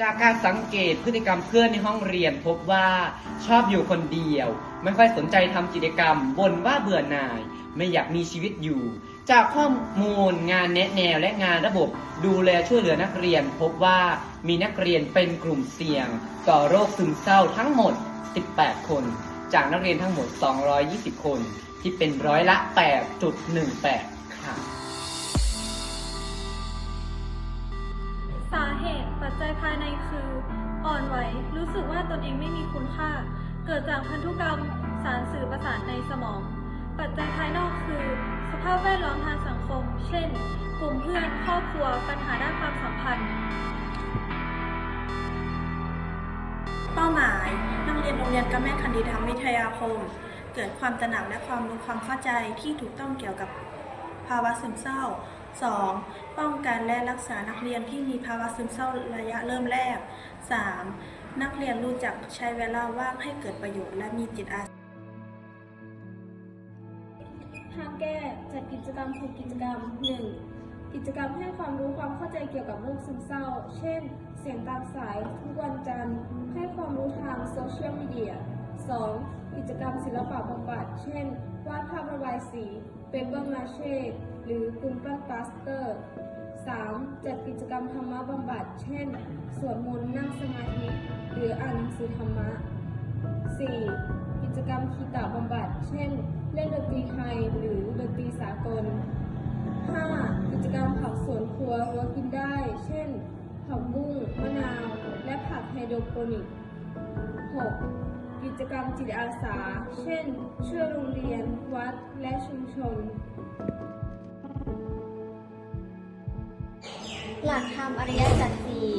จากการสังเกตพฤติกรรมเพื่อนในห้องเรียนพบว่าชอบอยู่คนเดียว ไม่ค่อยสนใจทำกิจกรรมบ่นว่าเบื่อหน่าย ไม่อยากมีชีวิตอยู่ จากข้อมูลงานแนะแนวและงานระบบดูแลช่วยเหลือนักเรียน พบว่ามีนักเรียนเป็นกลุ่มเสี่ยง ต่อโรคซึมเศร้าทั้งหมด 18 คน จากนักเรียนทั้งหมด 220 คนที่เป็นร้อยละ 8.18 ค่ะ สาเหตุปัจจัยภายในคือ อ่อนไหว รู้สึกว่าตนเองไม่มีคุณค่า เกิดจากพันธุกรรมสารสื่อประสาทในสมอง ปัจจัยภายนอกคือ สภาพแวดล้อมทางสังคม เช่น กลุ่มเพื่อน ครอบครัว ปัญหาด้านความสัมพันธ์ โรงเรียนกระแม่คันดีธรรมวิทยาคม เกิดความตระหนักและความรู้ความเข้าใจที่ถูกต้องเกี่ยวกับภาวะซึมเศร้า 2. ป้องกันและรักษานักเรียนที่มีภาวะซึมเศร้าระยะเริ่มแรก 3. นักเรียนรู้จักใช้เวลาว่างให้เกิดประโยชน์และมีจิตอาสาทางแก้จัดกิจกรรม6กิจกรรม 1. กิจกรรมให้ความรู้ความเข้าใจเกี่ยวกับโรคซึมเศร้า เช่น เสียงตามสายทุกวัน 2. กิจกรรมศิลปะบำบัด เช่น วาดภาพระบายสีเปเปอร์มาเช่หรือกุมปั้นปาสเตอร์ 3. จัดกิจกรรมธรรมะบำบัด เช่น สวดมนต์นั่งสมาธิ หรืออ่านหนังสือธรรมะ 4. กิจกรรมคีตาบำบัด เช่น เล่นดนตรีไทยหรือดนตรีสากล 5. กิจกรรมผักสวนครัวรัวกินได้ เช่นผักบุ้งมะนาว และผักไฮโดรโปนิก 6. กิจกรรมจิตอาสา เช่น ช่วยโรงเรียน วัด และชุมชน หลักธรรมอริยสัจสี่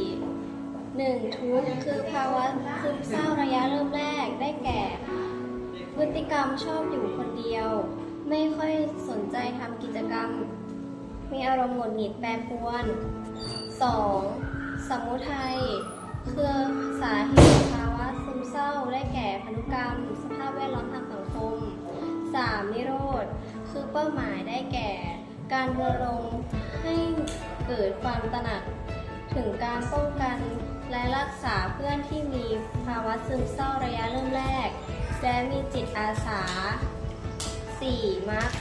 หนึ่งทุกข์คือภาวะซึมเศร้าระยะเริ่มแรกได้แก่ พฤติกรรมชอบอยู่คนเดียว ไม่ค่อยสนใจทำกิจกรรม มีอารมณ์หงุดหงิดแปรปรวน 2. สมุทัยคือ ได้แก่พันธุกรรม สภาพแวดล้อมทางสังคม 3. นิโรธ คือเป้าหมายได้แก่ การรณรงค์ให้เกิดความตระหนัก ถึงการป้องกันและรักษาเพื่อนที่มีภาวะซึมเศร้าระยะเริ่มแรก และมีจิตอาสา 4. มัก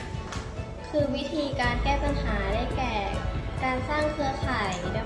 คือวิธีการแก้ปัญหาได้แก่ การสร้างเครือข่ายด